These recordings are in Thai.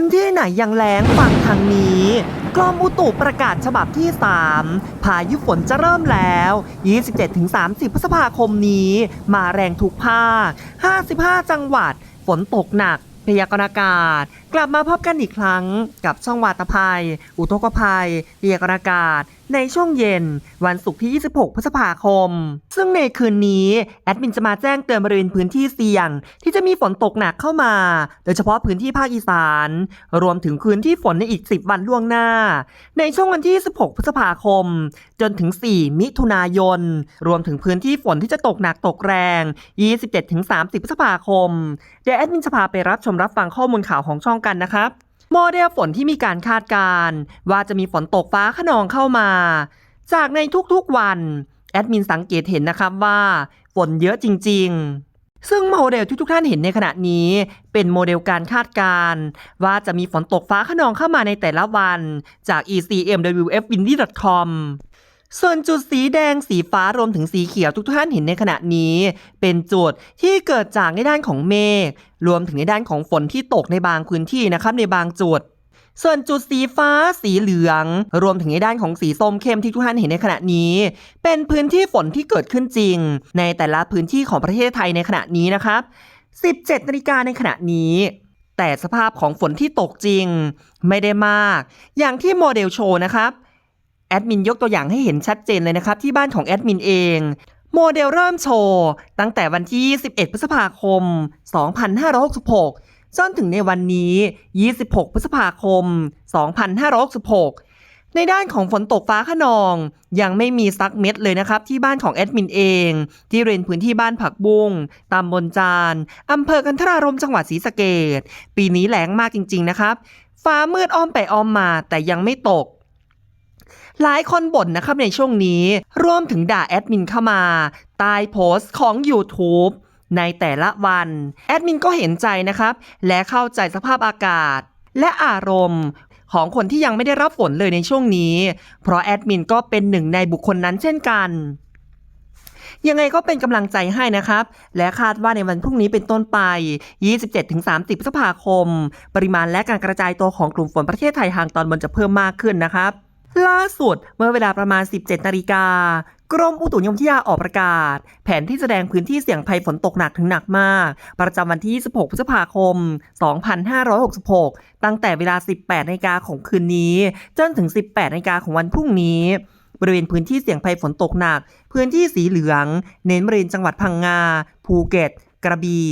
นที่ไหนยังแล้งฟังทางนี้ กรมอุตุประกาศฉบับที่ 3 พายุฝนจะเริ่มแล้ว 27-30 พฤษภาคมนี้ มาแรงทุกภาค 55 จังหวัด ฝนตกหนักพยากรณ์อากาศกลับมาพบกันอีกครั้งกับช่องวาตภัย อุทกภัยพยกรณ์อากาศ ในช่วงเย็น วันศุกร์ที่ 26 พฤษภาคม ซึ่งในคืนนี้ แอดมินจะมาแจ้งเตือนบริเวณพื้นที่เสี่ยง ที่จะมีฝนตกหนักเข้ามา โดยเฉพาะพื้นที่ภาคอีสาน รวมถึงพื้นที่ฝนในอีก 10 วันล่วงหน้า ในช่วงวันที่16พฤษภาคม จนถึง 4 มิถุนายน รวมถึงพื้นที่ฝนที่จะตกหนักตกแรง 27-30 พฤษภาคมเดี๋ยวแอดมินจะพาไปรับชมรับฟังข้อมูลข่าวของช่องกันนะครับโมเดลฝนที่มีการคาดการว่าจะมีฝนตกฟ้าขนองเข้ามา จากในทุกๆวันแอดมินสังเกตเห็นนะครับว่า ฝนเยอะจริง ๆ ซึ่งโมเดลที่ทุกท่านเห็นในขณะนี้ เป็นโมเดลการคาดการว่าจะมีฝนตกฟ้าขนองเข้ามาในแต่ละวันจาก ecmwfwindy.com ส่วนจุดสีแดงสีฟ้ารวมถึงสีเขียวทุกท่านเห็นในขณะนี้ เป็นจุดที่เกิดจากในด้านของเมฆรวมถึงในด้านของฝนที่ตกในบางพื้นที่นะครับในบางจุด ส่วนจุดสีฟ้าสีเหลือง รวมถึงในด้านของสีส้มเข้มที่ทุกท่านเห็นในขณะนี้ เป็นพื้นที่ฝนที่เกิดขึ้นจริง ในแต่ละพื้นที่ของประเทศไทยในขณะนี้นะครับ 17นาฬิกาในขณะนี้แต่สภาพของฝนที่ตกจริง ไม่ได้มาก อย่างที่โมเดลโชว์นะครับ แอดมินยกตัวอย่างให้เห็นชัดเจนเลยนะครับที่บ้านของแอดมินเอง โมเดลเริ่มโชว์ ตั้งแต่วันที่21พฤษภาคม 2566 จนถึงในวันนี้ 26 พฤษภาคม 2566ในด้านของฝนตกฟ้าขนอง ยังไม่มีซักเม็ดเลยนะครับที่บ้านของแอดมินเอง ที่เรนพื้นที่บ้านผักบุ้งตำบลจานอำเภอกันทรารมจังหวัดศรีสะเกดปีนี้แล้งมากจริง ๆ นะครับ ฟ้ามืดอ้อมไปอ้อมมาแต่ยังไม่ตก หลายคนบ่นนะครับในช่วงนี้รวมถึงด่าแอดมินเข้ามาใต้โพสต์ของ YouTube ในแต่ละวัน แอดมินก็เห็นใจนะครับ และเข้าใจสภาพอากาศ และอารมณ์ของคนที่ยังไม่ได้รับฝนเลยในช่วงนี้ เพราะแอดมินก็เป็นหนึ่งในบุคคลนั้นเช่นกัน ยังไงก็เป็นกำลังใจให้นะครับ และคาดว่าในวันพรุ่งนี้เป็นต้นไป 27-30พฤษภาคม ปริมาณและการกระจายตัวของกลุ่มฝนประเทศไทยทางตอนบนจะเพิ่มมากขึ้นนะครับ ล่าสุดเมื่อเวลาประมาณ 17 นาฬิกากรมอุตุนิยมวิทยาออกประกาศ แผนที่แสดงพื้นที่เสี่ยงภัยฝนตกหนักถึงหนักมาก ประจำวันที่26พฤษภาคม 2566 ตั้งแต่เวลา 18นาฬิกาของคืนนี้ จนถึง 18นาฬิกาของวันพรุ่งนี้ บริเวณพื้นที่เสี่ยงภัยฝนตกหนัก พื้นที่สีเหลือง เน้นบริเวณจังหวัดพังงา ภูเก็ต กระบี่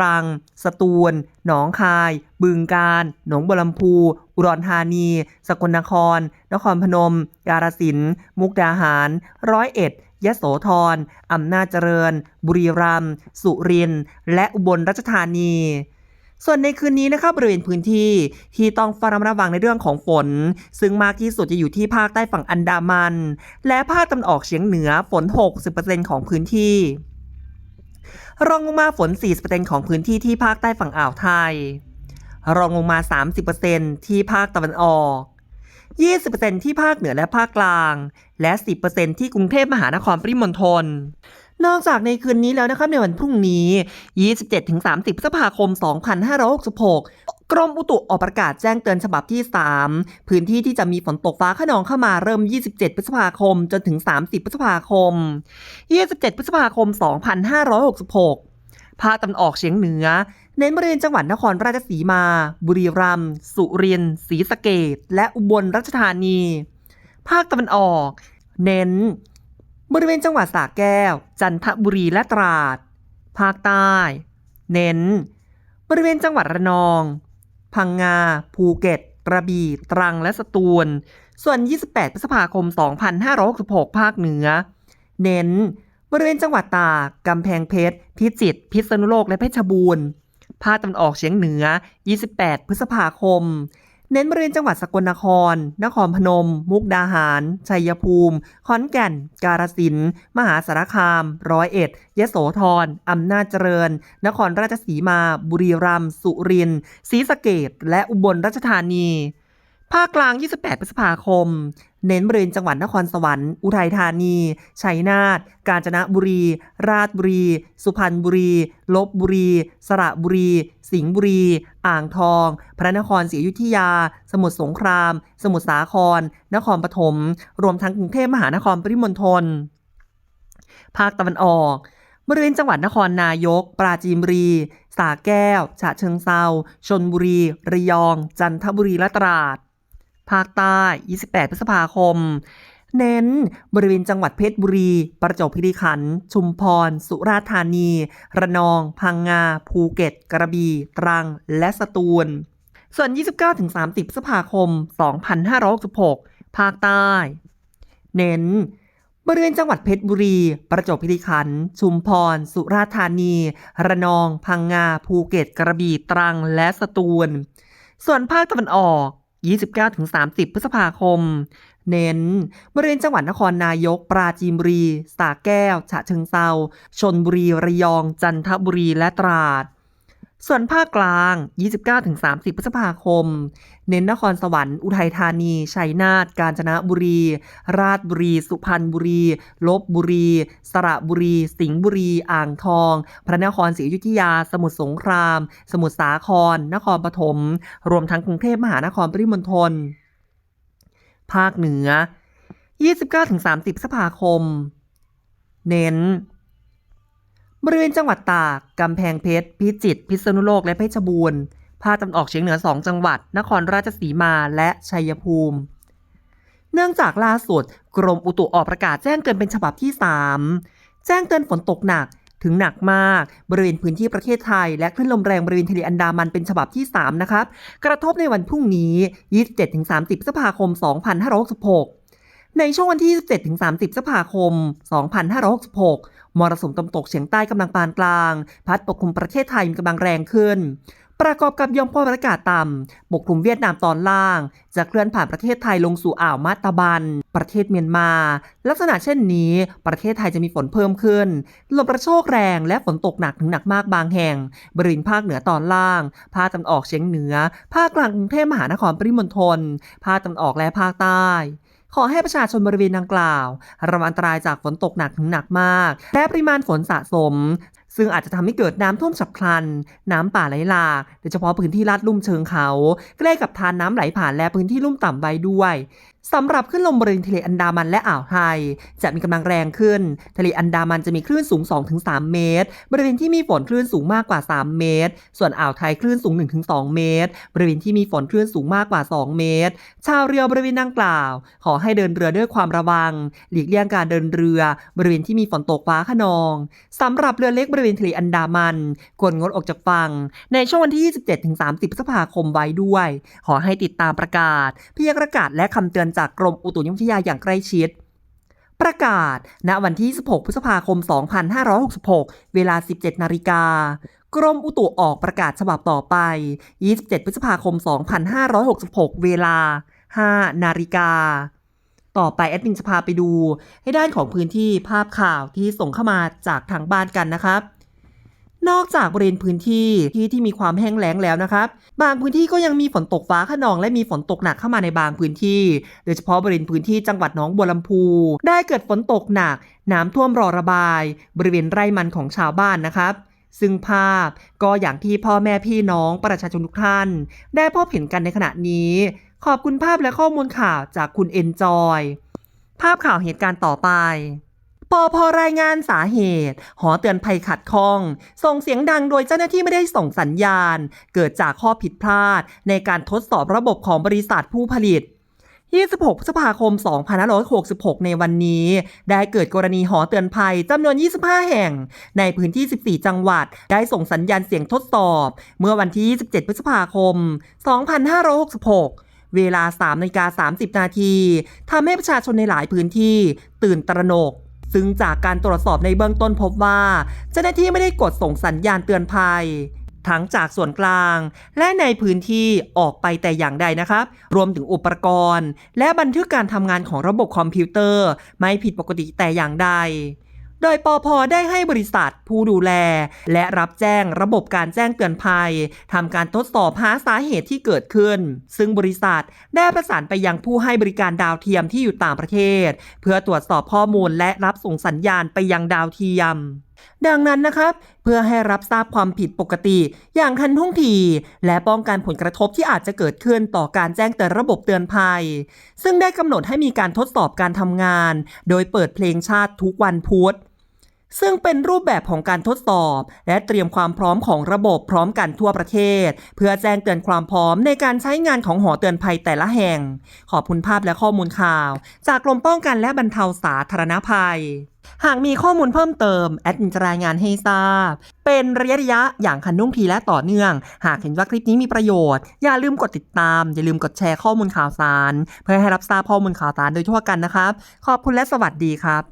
รัง สตูล หนองคาย บึงกาฬ หนองบัวลำพู อุดรธานี สกลนคร นครพนม กาฬสินธุ์มุกดาหาร ร้อยเอ็ด ยโสธร อำนาจเจริญ บุรีรัมย์ สุรินทร์ และอุบลราชธานีส่วนในคืนนี้นะครับบริเวณพื้นที่ที่ต้องเฝ้าระมัดระวังในเรื่องของฝน ซึ่งมากที่สุดจะอยู่ที่ภาคใต้ฝั่งอันดามัน และภาคตะวันออกเฉียงเหนือฝน 60%ของพื้นที่ รองลงมาฝน 40%ของพื้นที่ที่ภาคใต้ฝั่งอ่าวไทย รองลงมา 30%ที่ภาคตะวันออก 20%ที่ภาคเหนือและภาคกลาง และ 10%ที่กรุงเทพมหานครปริมณฑลนอกจากในคืนนี้แล้วนะครับในวันพรุ่งนี้ 27-30 พฤษภาคม 2566 กรมอุตุออกประกาศแจ้งเตือนฉบับที่ 3 พื้นที่ที่จะมีฝนตกฟ้าขนองเข้ามาเริ่ม 27 พฤษภาคม จนถึง 30 พฤษภาคม 27 พฤษภาคม 2566 ภาคตะวันออกเฉียงเหนือ เน้นบริเวณจังหวัดนครราชสีมา บุรีรัมย์ สุรินทร์ ศรีสะเกดและอุบลราชธานี ภาคตะวันออก เน้น บริเวณจังหวัดสระแก้ว จันทบุรีและตราด ภาคใต้ เน้น บริเวณจังหวัดระนอง พังงา ภูเก็ต กระบี่ ตรัง และสตูล ส่วน 28 พฤษภาคม 2566 ภาคเหนือ เน้น บริเวณจังหวัดตาก กำแพงเพชร พิจิตร พิษณุโลก และเพชรบูรณ์ ภาคตะวันออกเฉียงเหนือ 28 พฤษภาคม เน้นบริเวณจังหวัดสกลนคร นครพนม มุกดาหาร ชัยภูมิ ขอนแก่น กาฬสินธุ์มหาสารคาม ร้อยเอ็ด ยโสธร อำนาจเจริญ นครราชสีมา บุรีรัมย์ สุรินทร์ ศรีสะเกดและอุบลราชธานี ภาคกลาง 28 พฤษภาคม เน้นบริเวณจังหวัดนครสวรรค์ อุทัยธานี ชัยนาท กาญจนบุรี ราชบุรี สุพรรณบุรี ลบบุรี สระบุรี สิงห์บุรี อ่างทอง พระนครศรีอยุธยา สมุทรสงคราม สมุทรสาคร นครปฐม รวมทั้งกรุงเทพมหานครปริมณฑล ภาคตะวันออกบริเวณจังหวัดนครนายก ปราจีนบุรีสระแก้ว ฉะเชิงเซาชนบุรี ระยอง จันทบุรี และตราด ภาคใต้ 28 พฤษภาคม เน้นบริเวณจังหวัดเพชรบุรี ประจวบคีรีขันธ์ ชุมพร สุราษฎร์ธานี ระนอง พังงา ภูเก็ต กระบี่ ตรัง และสตูล ส่วน 29-30 พฤษภาคม 2566 ภาคใต้ เน้นบริเวณจังหวัดเพชรบุรี ประจวบคีรีขันธ์ ชุมพร สุราษฎร์ธานี ระนอง พังงา ภูเก็ต กระบี่ ตรัง และสตูล ส่วนภาคตะวันออก 29-30 พฤษภาคม เน้น บริเวณจังหวัดนครนายก ปราจีนบุรี สาแก้ว ฉะเชิงเซาชนบุรี ระยอง จันทบุรี และตราด ส่วนภาคกลาง 29-30 พฤษภาคม เน้นนครสวรรค์ อุทัยธานี ชัยนาท กาญจนบุรี ราชบุรี สุพรรณบุรี ลบบุรี สระบุรี สิงห์บุรี อ่างทอง พระนครศรีอยุธยา สมุทรสงคราม สมุทรสาคร นครปฐม รวมทั้งกรุงเทพมหานครปริมณฑล ภาคเหนือ 29-30 พฤษภาคม เน้น บริเวณจังหวัดตาก กำแพงเพชร พิจิตร พิษณุโลก และเพชรบูรณ์ ภาคตะวันออกเฉียงเหนือ 2 จังหวัด นครราชสีมาและชัยภูมิ เนื่องจากล่าสุด กรมอุตุออกประกาศแจ้งเตือนเป็นฉบับที่ 3 แจ้งเตือนฝนตกหนักถึงหนักมาก บริเวณพื้นที่ประเทศไทย และคลื่นลมแรงบริเวณทะเลอันดามันเป็นฉบับที่ 3 นะครับ กระทบในวันพรุ่งนี้ 27-30พฤษภาคม 2566 ในช่วงวันที่ 27-30 พฤษภาคม 2566 มรสุมตะวันตกเฉียงใต้กำลังปานกลาง พัดปกคลุมประเทศไทยมีกำลังแรงขึ้น ประกอบกับยอมความกดอากาศต่ำปกคลุมเวียดนามตอนล่าง จะเคลื่อนผ่านประเทศไทยลงสู่อ่าวมาตาบัน ประเทศเมียนมา ลักษณะเช่นนี้ ประเทศไทยจะมีฝนเพิ่มขึ้น ลมกระโชกแรงและฝนตกหนักถึงหนักมากบางแห่ง บริเวณภาคเหนือตอนล่าง ภาคตะวันออกเฉียงเหนือ ภาคกลางกรุงเทพมหานครปริมณฑล ภาคตะวันออกและภาคใต้ ขอให้ประชาชนบริเวณดังกล่าว ระวังอันตรายจากฝนตกหนักถึงหนักมาก และปริมาณฝนสะสม ซึ่งอาจจะทำให้เกิดน้ำท่วมฉับพลัน น้ำป่าไหลหลากโดยเฉพาะพื้นที่ลาดลุ่มเชิงเขา ใกล้กับทานน้ำไหลผ่านและพื้นที่ลุ่มต่ำไว้ด้วย สำหรับขึ้นลมบริเวณทะเลอันดามันและอ่าวไทย จะมีกำลังแรงขึ้น ทะเลอันดามันจะมีคลื่นสูง 2-3 เมตร บริเวณที่มีฝนคลื่นสูงมากกว่า 3 เมตร ส่วนอ่าวไทยคลื่นสูง 1-2 เมตร บริเวณที่มีฝนคลื่นสูงมากกว่า 2 เมตร ชาวเรือบริเวณดังกล่าว ขอให้เดินเรือด้วยความระวัง หลีกเลี่ยงการเดินเรือ บริเวณที่มีฝนตกฟ้าขนองสำหรับเรือเล็กบริเวณทะเลอันดามันควรงดออกจากฝั่งในช่วงวันที่ 27-30พฤษภาคมไว้ด้วย ขอให้ติดตามประกาศพยากรณ์อากาศและคำเตือนจากกรมอุตุนิยมวิทยาอย่างใกล้ชิด ประกาศ ณ วันที่ 16 พฤษภาคม 2566 เวลา 17 นาฬิกากรมอุตุออกประกาศฉบับต่อไป 27 พฤษภาคม 2566 เวลา 5 นาฬิกา ต่อไปแอดมินจะพาไปดู ให้ด้านของพื้นที่ภาพข่าวที่ส่งเข้ามาจากทางบ้านกันนะครับ นอกจากบริเวณพื้นที่ที่ที่มีความแห้งแล้งแล้วนะครับ บางพื้นที่ก็ยังมีฝนตกฟ้าขนองและมีฝนตกหนักเข้ามาในบางพื้นที่ โดยเฉพาะบริเวณพื้นที่จังหวัดหนองบัวลำพู ได้เกิดฝนตกหนัก น้ำท่วมรอระบาย บริเวณไร่มันของชาวบ้านนะครับซึ่งภาพก็อย่างที่พ่อแม่พี่น้องประชาชนทุกท่าน ได้พบเห็นกันในขณะนี้ ขอบคุณภาพและข้อมูลข่าวจากคุณเอนจอย ภาพข่าวเหตุการณ์ต่อไป ปอพอรายงานสาเหตุ หอเตือนภัยขัดข้อง ส่งเสียงดังโดยเจ้าหน้าที่ไม่ได้ส่งสัญญาณ เกิดจากข้อผิดพลาด ในการทดสอบระบบของบริษัทผู้ผลิต 26พฤษภาคม 2566 ในวันนี้ ได้เกิดกรณีหอเตือนภัยจำนวน 25 แห่ง ในพื้นที่ 14 จังหวัด ได้ส่งสัญญาณเสียงทดสอบ เมื่อวันที่ 27 พฤษภาคม 2566เวลา3นาฬิกา30 นาที ทำให้ประชาชนในหลายพื้นที่ตื่นตระหนก ซึ่งจากการตรวจสอบในเบื้องต้นพบว่า เจ้าหน้าที่ไม่ได้กดส่งสัญญาณเตือนภัย ทั้งจากส่วนกลาง และในพื้นที่ออกไปแต่อย่างใดนะครับ รวมถึงอุปกรณ์ และบันทึกการทำงานของระบบคอมพิวเตอร์ ไม่ผิดปกติแต่อย่างใด โดยปอพได้ให้บริษัทผู้ดูแล และรับแจ้งระบบการแจ้งเตือนภัยทำการทดสอบหาสาเหตุที่เกิดขึ้น ซึ่งบริษัทได้ประสานไปยังผู้ให้บริการดาวเทียมที่อยู่ต่างประเทศ เพื่อตรวจสอบข้อมูลและรับส่งสัญญาณไปยังดาวเทียมดังนั้นนะครับ เพื่อให้รับทราบความผิดปกติ อย่างทันท่วงที และป้องกันผลกระทบที่อาจจะเกิดขึ้นต่อการแจ้งเตือนระบบเตือนภัย ซึ่งได้กำหนดให้มีการทดสอบการทำงาน โดยเปิดเพลงชาติทุกวันพุธ ซึ่งเป็นรูปแบบของการทดสอบ และเตรียมความพร้อมของระบบพร้อมกันทั่วประเทศ เพื่อแจ้งเตือนความพร้อมในการใช้งานของหอเตือนภัยแต่ละแห่ง ขอบคุณภาพและข้อมูลข่าว จากกรมป้องกันและบรรเทาสาธารณภัย หากมีข้อมูลเพิ่มเติม แอดมินจะรายงานให้ทราบ เป็นระยะระยะอย่างคันนุ่งทีและต่อเนื่อง หากเห็นว่าคลิปนี้มีประโยชน์ อย่าลืมกดติดตาม อย่าลืมกดแชร์ข้อมูลข่าวสาร เพื่อให้รับทราบข้อมูลข่าวสารโดยทั่วกันนะครับ ขอบคุณและสวัสดีครับ